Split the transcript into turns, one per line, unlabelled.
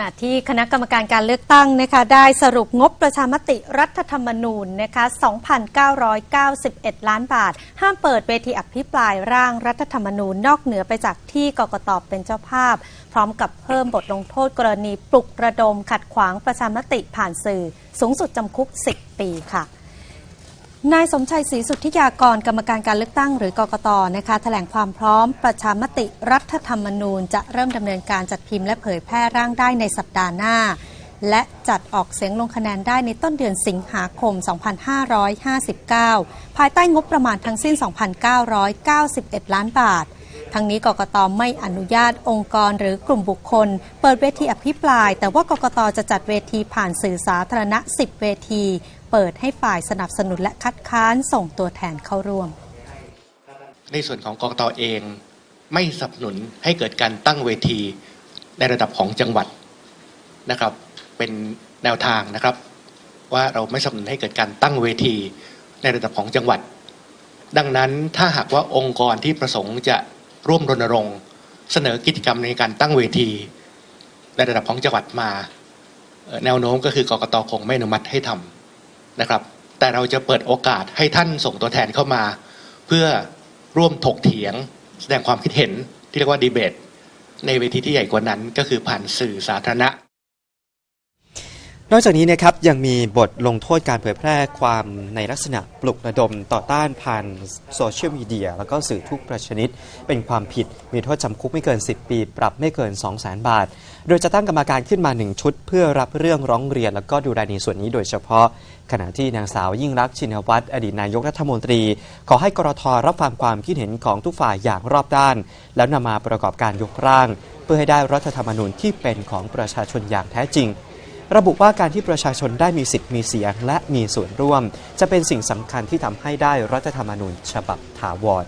ณะที่คณะกรรมการการเลือกตั้งนะคะได้สรุปงบประชามติรัฐธรรมนูญนะคะ2,991 ล้านบาท ห้ามเปิดเวทีอภิปรายร่างรัฐธรรมนูญนอกเหนือไปจากที่กกตเป็นเจ้าภาพ พร้อมกับเพิ่มบทลงโทษกรณีปลุกระดมขัดขวางประชามติผ่านสื่อ สูงสุดจำคุก 10 ปีค่ะ นายสมชัยศรีสุทธิยากรกรรมการการเลือกตั้งหรือกกตนะคะแถลงความพร้อมประชามติรัฐธรรมนูญ จะเริ่มดำเนินการจัดพิมพ์และเผยแพร่ร่างได้ในสัปดาห์หน้า และจัดออกเสียงลงคะแนนได้ในต้นเดือนสิงหาคม 2559 ภายใต้งบประมาณทั้งสิ้น 2,991 ล้านบาท ทั้งนี้กกตไม่อนุญาตองค์กรหรือกลุ่มบุคคล เปิดเวทีอภิปราย แต่ว่ากกตจะจัดเวทีผ่านสื่อสาธารณะ 10 เวที เปิดให้ฝ่ายสนับสนุนและคัดค้านส่งตัวแทนเข้าร่วม
ในส่วนของกกตเองไม่สนับสนุนให้เกิดการตั้งเวทีในระดับของจังหวัดนะครับเป็นแนวทางนะครับ ว่าเราไม่สนับสนุนให้เกิดการตั้งเวทีในระดับของจังหวัด ดังนั้นถ้าหากว่าองค์กรที่ประสงค์จะ ร่วมรณรงค์ เสนอกิจกรรมในการตั้งเวทีในระดับของจังหวัดมา แนวโน้มก็คือกกตคงไม่อนุมัติให้ทำนะครับ แต่เราจะเปิดโอกาสให้ท่านส่งตัวแทนเข้ามา เพื่อร่วมถกเถียง แสดงความคิดเห็นที่เรียกว่าดีเบตในเวทีที่ใหญ่กว่านั้นก็คือผ่านสื่อสาธารณะ
นอกจากนี้นะครับยังมีบทลงโทษการเผยแพร่ความในลักษณะปลุกระดมต่อต้านผ่านโซเชียลมีเดีย แล้วก็สื่อทุกประชนิด เป็นความผิดมีโทษจำคุกไม่เกิน 10 ปี ปรับไม่เกิน 2 0 0 0 0 0 บาท โดยจะตั้งกรรมการขึ้นมา 1 ชุด เพื่อรับเรื่องร้องเรียน แล้วก็ดูแลในส่วนนี้โดยเฉพาะ ขณะที่นางสาวยิ่งรักชินวัตรอดีตนายกรัฐมนตรี ขอให้กรทรับฟังความคิดเห็นของทุกฝ่ายอย่างรอบด้าน แล้วนำมาประกอบการยกร่าง เพื่อให้ได้รัฐธรรมนูญที่เป็นของประชาชนอย่างแท้จริง ระบุว่าการที่ประชาชนได้มีสิทธิ์มีเสียงและมีส่วนร่วม จะเป็นสิ่งสำคัญที่ทำให้ได้รัฐธรรมนูญฉบับถาวร